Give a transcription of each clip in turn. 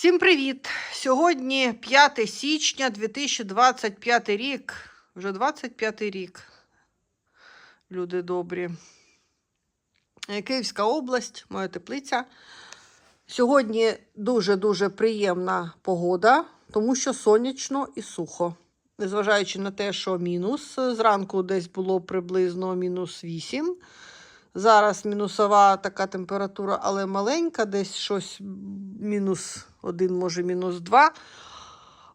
Всім привіт! Сьогодні 5 січня 2025 рік. Вже 25 рік. Люди добрі. Київська область, моя теплиця. Сьогодні дуже-дуже приємна погода, тому що сонячно і сухо. Незважаючи на те, що мінус, зранку десь було приблизно мінус 8. Зараз мінусова така температура, але маленька, десь щось мінус 1, може мінус 2.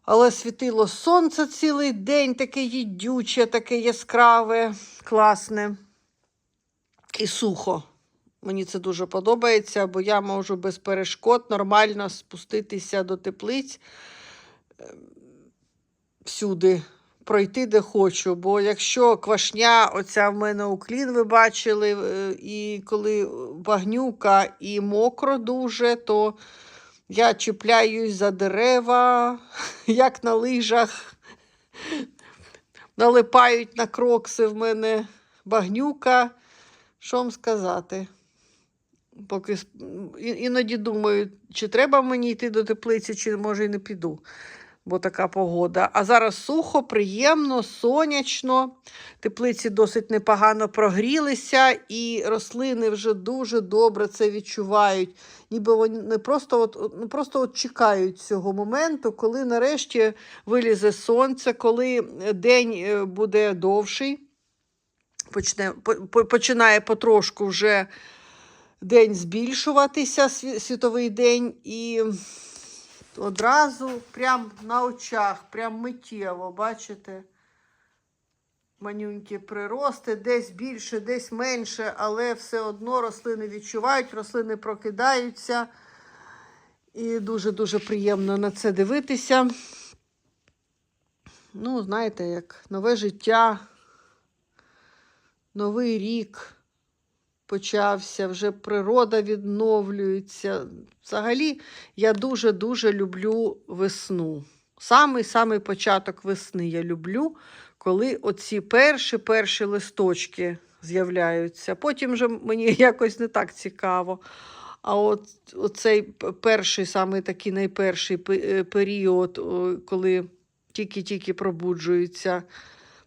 Але світило сонце цілий день, таке їдюче, таке яскраве, класне і сухо. Мені це дуже подобається, бо я можу без перешкод нормально спуститися до теплиць е, всюди, пройти де хочу. Бо якщо квашня, оця в мене уклін, ви бачили, е, і коли багнюка і мокро дуже, то я чіпляюсь за дерева, як на лижах. Налипають на крокси в мене багнюка. Що вам сказати? Поки іноді думаю, чи треба мені йти до теплиці, чи може і не піду, бо така погода. А зараз сухо, приємно, сонячно. Теплиці досить непогано прогрілися, і рослини вже дуже добре це відчувають. Ніби вони не просто от, не просто от чекають цього моменту, коли нарешті вилізе сонце, коли день е, буде довший. Почне, по- по- починає потрошку вже день збільшуватися, світовий день, і одразу прям на очах, прям миттєво, бачите? Манюнькі прирости, десь більше, десь менше, але все одно рослини відчувають, рослини прокидаються. І дуже-дуже приємно на це дивитися. Ну, знаєте, як нове життя, новий рік почався, вже природа відновлюється. Взагалі, я дуже-дуже люблю весну. Самий-самий початок весни я люблю, коли оці перші перші листочки з'являються. Потім вже мені якось не так цікаво. А от оцей перший, самий такий найперший е, період, коли тільки-тільки пробуджуються,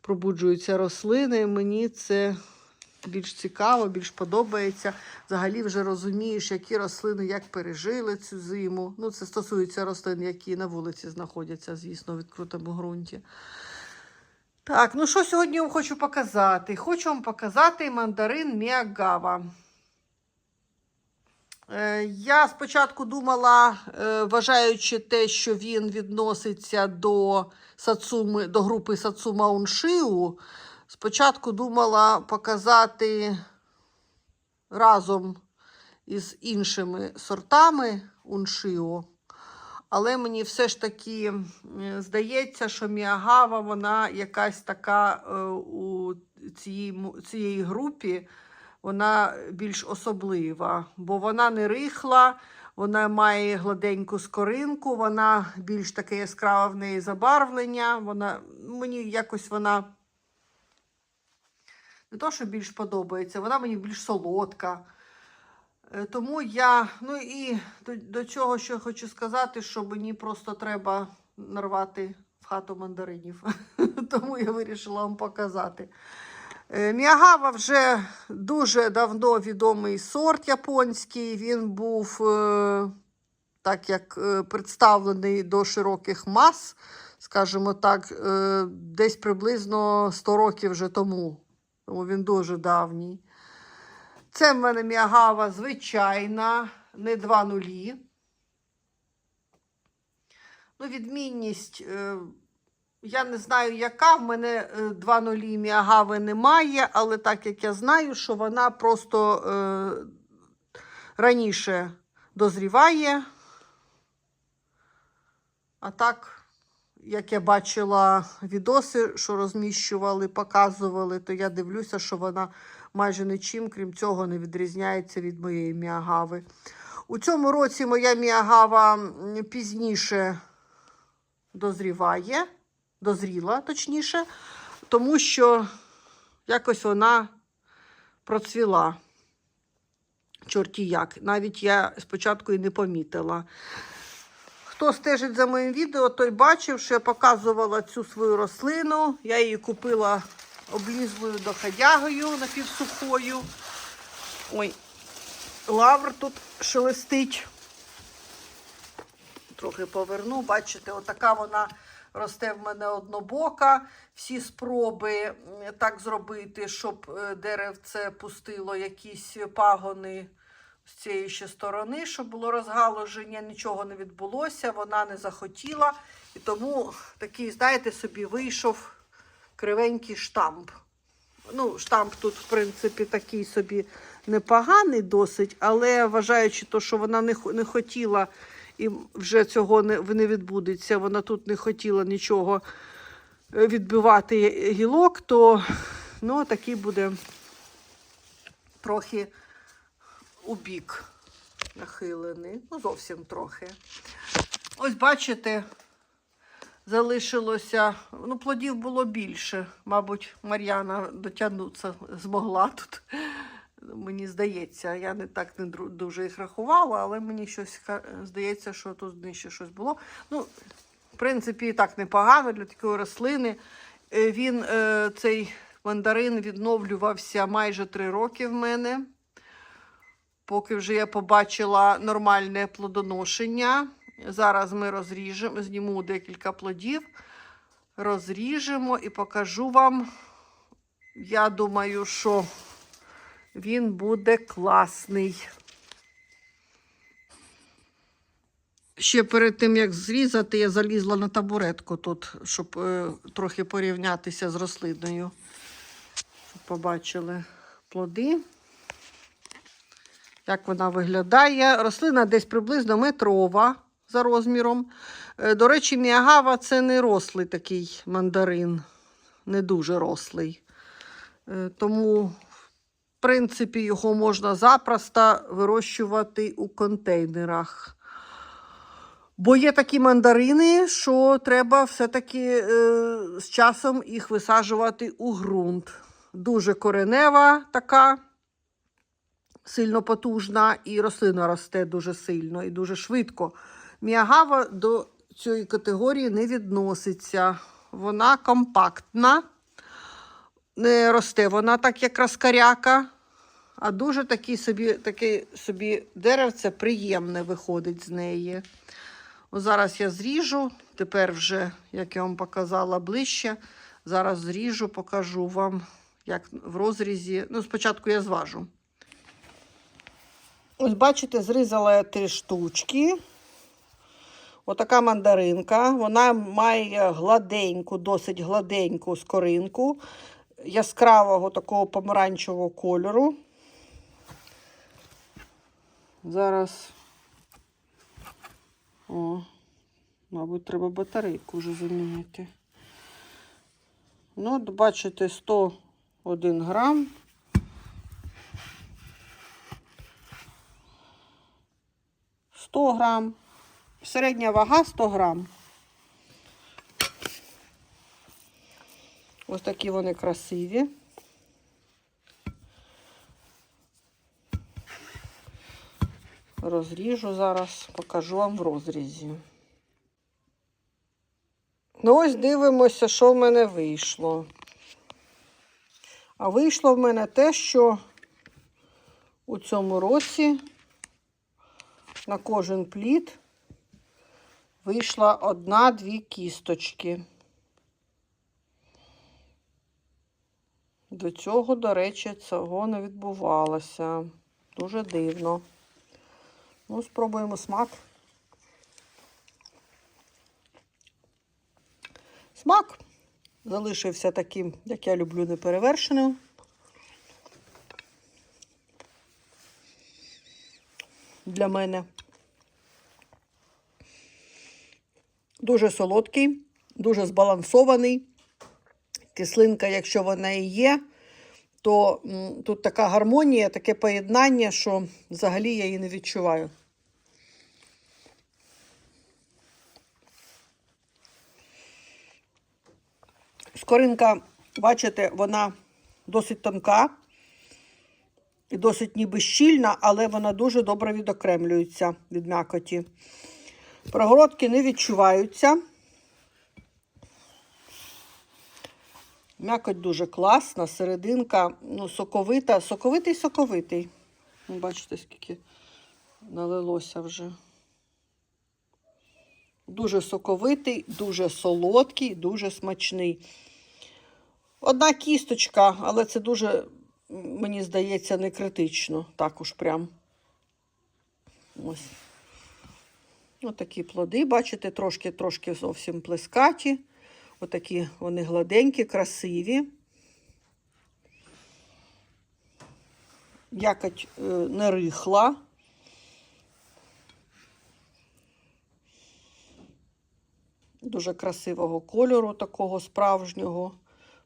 пробуджуються рослини, мені це більш цікаво, більш подобається. Взагалі вже розумієш, які рослини як пережили цю зиму. Ну, це стосується рослин, які на вулиці знаходяться, звісно, в відкритому ґрунті. Так, ну що сьогодні я вам хочу показати? Хочу вам показати мандарин Міагава. Е, Я спочатку думала, е, вважаючи те, що він відноситься до сацуми, до групи Сацума Уншиу, спочатку думала показати разом із іншими сортами Уншио. Але мені все ж таки здається, що Міагава, вона якась така е, у цій, цієї групі, вона більш особлива, бо вона не рихла, вона має гладеньку скоринку, вона більш таке яскраве в неї забарвлення. Вона, мені якось вона не то, що більш подобається, вона мені більш солодка. Е, Тому я, ну і до, до що я хочу сказати, що мені просто треба нарвати в хату мандаринів. Тому я вирішила вам показати. Е, Міагава вже дуже давно відомий сорт японський. Він був, е, так як представлений до широких мас, скажімо так, десь приблизно 100 років вже тому. Тому він дуже давній. Це в мене міагава звичайна, не два нулі. Ну, відмінність, е, я не знаю, яка. В мене е, два нулі міагави немає, але так як я знаю, що вона просто е, раніше дозріває. А так, як я бачила відоси, що розміщували, показували, то я дивлюся, що вона майже нічим, крім цього, не відрізняється від моєї міагави. У цьому році моя міагава пізніше дозріває, дозріла, точніше, тому що якось вона процвіла. Чорті як. Навіть я спочатку і не помітила. Хто стежить за моїм відео, той бачив, що я показувала цю свою рослину. Я її купила облізлою доходягою напівсухою. Ой, лавр тут шелестить. Трохи поверну. Бачите, отака вона росте в мене однобока. Всі спроби так зробити, щоб е, деревце пустило якісь пагони з цієї ще сторони, щоб було розгалуження, нічого не відбулося, вона не захотіла. І тому такий, знаєте, собі вийшов кривенький штамп. Ну, штамп тут, в принципі, такий собі непоганий досить, але вважаючи то, що вона не, не хотіла і вже цього не, не відбудеться, вона тут не хотіла нічого е, відбивати гілок, то ну, такий буде трохи у бік нахилений. Ну, зовсім трохи. Ось бачите, залишилося, ну, плодів було більше. Мабуть, Мар'яна дотягнутися змогла тут. Мені здається, я не так не дуже їх рахувала, але мені щось здається, що тут нижче щось було. Ну, в принципі, і так непогано для такої рослини. Е, Він, е, цей мандарин, відновлювався майже три роки в мене. Поки вже я побачила нормальне плодоношення. Зараз ми розріжемо, зніму декілька плодів, розріжемо і покажу вам. Я думаю, що він буде класний. Ще перед тим, як зрізати, я залізла на табуретку тут, щоб е, трохи порівнятися з рослиною. Щоб побачили плоди. Як вона виглядає? Рослина десь приблизно метрова за розміром. Е, До речі, міагава це не рослий такий мандарин, не дуже рослий. Е, Тому, в принципі, його можна запросто вирощувати у контейнерах. Бо є такі мандарини, що треба все-таки е, з часом їх висаджувати у ґрунт. Дуже коренева така сильно потужна, і рослина росте дуже сильно і дуже швидко. Міагава до цієї категорії не відноситься. Вона компактна, не росте вона так, як раскаряка, а дуже такі собі, таке собі деревце приємне виходить з неї. Ось зараз я зріжу, тепер вже, як я вам показала ближче, зараз зріжу, покажу вам, як в розрізі. Ну, спочатку я зважу. Ось бачите, зрізала я три штучки. Отака мандаринка. Вона має гладеньку, досить гладеньку скоринку, яскравого такого помаранчевого кольору. Зараз. О, мабуть, треба батарейку вже замінити. Ну, от бачите, 101 грам. Сто грам. Середня вага 100 грам. Ось такі вони красиві. Розріжу зараз, покажу вам в розрізі. Ну, ось дивимося, що в мене вийшло. А вийшло в мене те, що у цьому році на кожен плід вийшла одна-дві кісточки. До цього, до речі, цього не відбувалося. Дуже дивно. Ну, спробуємо смак. Смак залишився таким, як я люблю, неперевершеним. Для мене. Дуже солодкий, дуже збалансований. Кислинка, якщо вона і є, то тут така гармонія, таке поєднання, що взагалі я її не відчуваю. Скоринка, бачите, вона досить тонка і досить ніби щільна, але вона дуже добре відокремлюється від м'якоті. Прогородки не відчуваються. М'якоть дуже класна, серединка, ну, соковита, соковитий, соковитий. Ну, Бачите, скільки налилося вже. Дуже соковитий, дуже солодкий, дуже смачний. Одна кісточка, але це дуже, мені здається, не критично. Також прям. Ось. Отакі плоди, бачите, трошки-трошки зовсім плескаті. Отакі вони гладенькі, красиві. Якоть е, не рихла. Дуже красивого кольору, такого справжнього,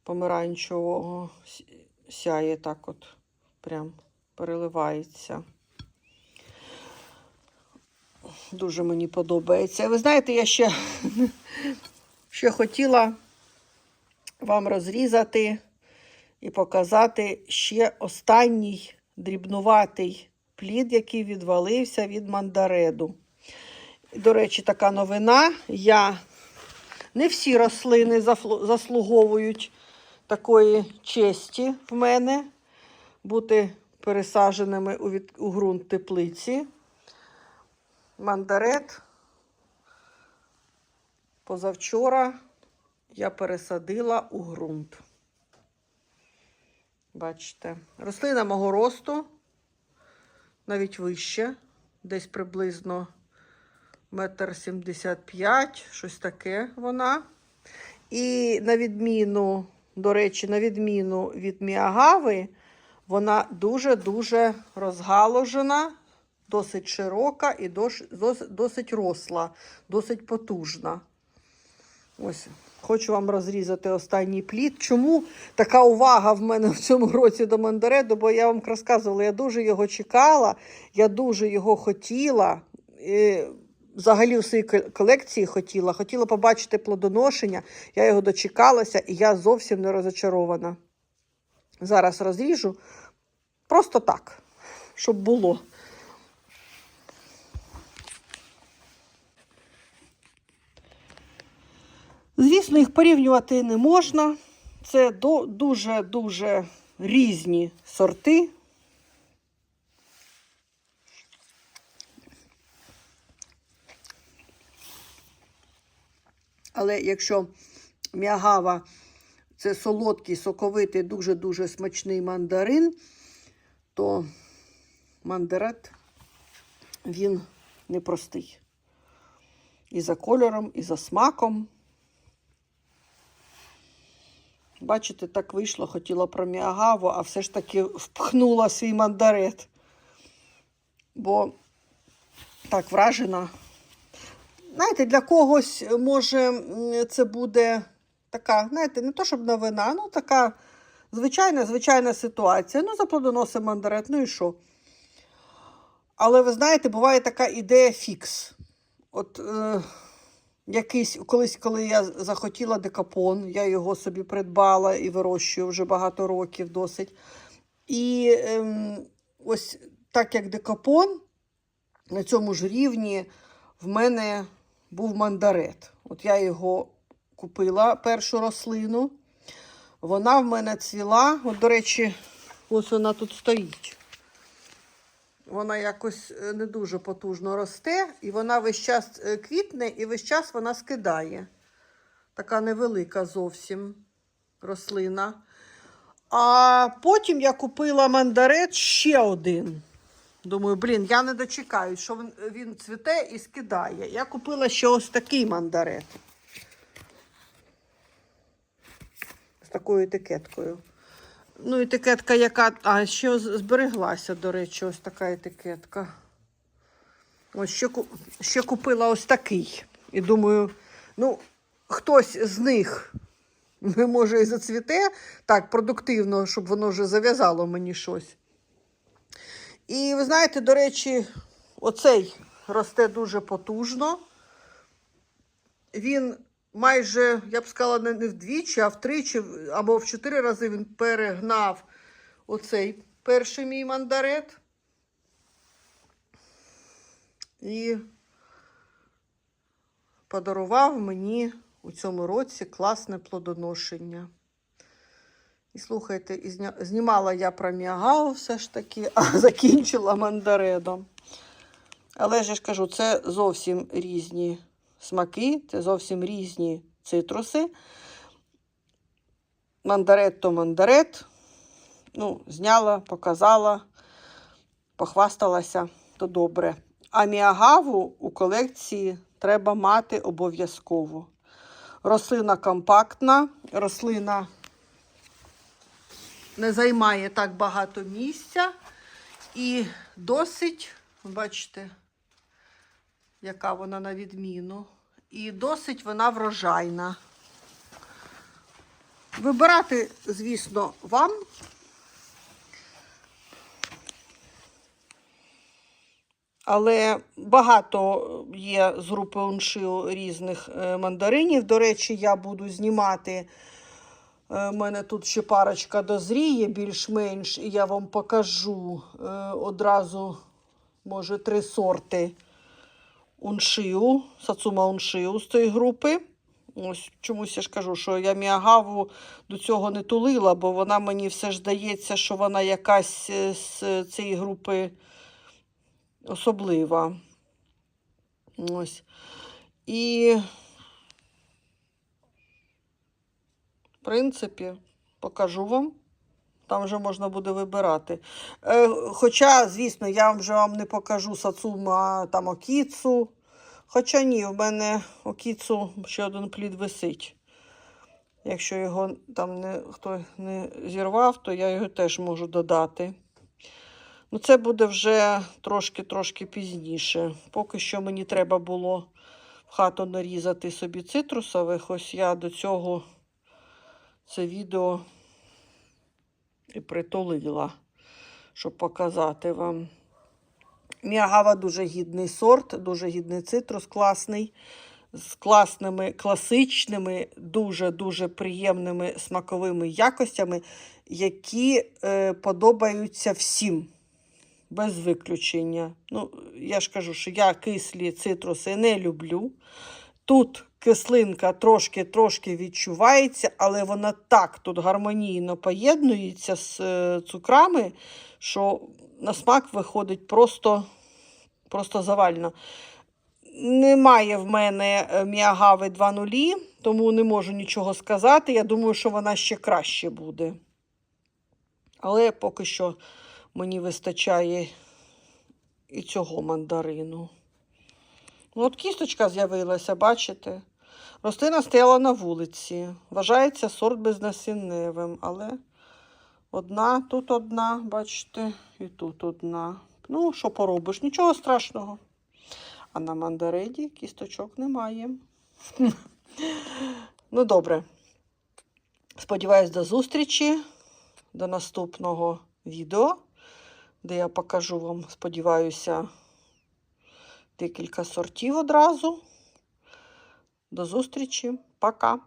помаранчевого. Сяє так от, прям переливається. Дуже мені подобається. Ви знаєте, я ще, ще хотіла вам розрізати і показати ще останній дрібнуватий плід, який відвалився від мандареду. До речі, така новина. Я не всі рослини заслуговують такої честі в мене бути пересадженими у, від, у ґрунт теплиці. Мандарет. Позавчора я пересадила у ґрунт. Бачите, рослина мого росту, навіть вище, десь приблизно метр сімдесят п'ять, щось таке вона. І на відміну, до речі, на відміну від міагави, вона дуже-дуже розгаложена, досить широка і досить росла, досить потужна. Ось, хочу вам розрізати останній плід. Чому така увага в мене в цьому році до мандареду? Бо я вам розказувала, я дуже його чекала, я дуже його хотіла. І взагалі у своїй колекції хотіла. Хотіла побачити плодоношення. Я його дочекалася, і я зовсім не розочарована. Зараз розріжу. Просто так, щоб було. Звісно, їх порівнювати не можна. Це дуже-дуже різні сорти. Але якщо м'ягава це солодкий, соковитий, дуже-дуже смачний мандарин, то мандарет він непростий. І за кольором, і за смаком. Бачите, так вийшло, хотіла про міагаву, а все ж таки впхнула свій мандарет. Бо так вражена. Знаєте, для когось, може, це буде така, знаєте, не то щоб новина, ну така звичайна, звичайна ситуація. Ну, заплодоносив мандарет, ну і що? Але ви знаєте, буває така ідея фікс. От е, якийсь, колись, коли я захотіла декапон, я його собі придбала і вирощую вже багато років досить. І ем, ось так як декапон, на цьому ж рівні в мене був мандарет. От я його купила, першу рослину. Вона в мене цвіла. От, до речі, ось вона тут стоїть. Вона якось е, не дуже потужно росте, і вона весь час е, квітне, і весь час вона скидає. Така невелика зовсім рослина. А потім я купила мандарет ще один. Думаю, блін, я не дочекаюсь, що він, він цвіте і скидає. Я купила ще ось такий мандарет. З такою етикеткою. Ну, етикетка, яка. А, ще збереглася, до речі, ось така етикетка. Ось ще, ще купила ось такий. І думаю, ну, хтось з них може і зацвіте так продуктивно, щоб воно вже зав'язало мені щось. І ви знаєте, до речі, оцей росте дуже потужно. Він майже, я б сказала, не вдвічі, а втричі або в чотири рази він перегнав оцей перший мій мандарет. І подарував мені у цьому році класне плодоношення. І слухайте, і зня... знімала я про міагау все ж таки, а закінчила мандаредом. Але ж я ж кажу, це зовсім різні смаки, це зовсім різні цитруси. Мандарет то мандарет. Ну, зняла, показала, похвасталася, то добре. А міагаву у колекції треба мати обов'язково. Рослина компактна, рослина не займає так багато місця і досить, бачите, яка вона на відміну, і досить вона врожайна. Вибирати, звісно, вам. Але багато є з групи Уншио різних е, мандаринів. До речі, я буду знімати. У мене тут ще парочка дозріє більш-менш, і я вам покажу е, одразу, може, три сорти уншиу, сацума уншиу з цієї групи. Ось чомусь я ж кажу, що я міагаву до цього не тулила, бо вона мені все ж здається, що вона якась е, з цієї групи особлива. Ось. І, в принципі, покажу вам. Там вже можна буде вибирати. Е, хоча, звісно, я вже вам не покажу сацума там окіцу. Хоча ні, в мене окіцу ще один плід висить. Якщо його там не, хто не зірвав, то я його теж можу додати. Ну, це буде вже трошки-трошки пізніше. Поки що мені треба було в хату нарізати собі цитрусових. Ось я до цього це відео і притулила, щоб показати вам. Міагава дуже гідний сорт, дуже гідний цитрус, класний, з класними, класичними, дуже-дуже приємними смаковими якостями, які е, подобаються всім, без виключення. Ну, я ж кажу, що я кислі цитруси не люблю. Тут кислинка трошки-трошки відчувається, але вона так тут гармонійно поєднується з е, цукрами, що на смак виходить просто, просто завально. Немає в мене е, міагави 2.0, тому не можу нічого сказати. Я думаю, що вона ще краще буде. Але поки що мені вистачає і цього мандарину. Ну, от кісточка з'явилася, бачите? Рослина стояла на вулиці. Вважається сорт безнасінневим, але одна, тут одна, бачите, і тут одна. Ну, що поробиш? Нічого страшного. А на мандареді кісточок немає. ну, добре. Сподіваюсь, до зустрічі, до наступного відео, де я покажу вам, сподіваюся, декілька сортів одразу. До зустрічі. Пока.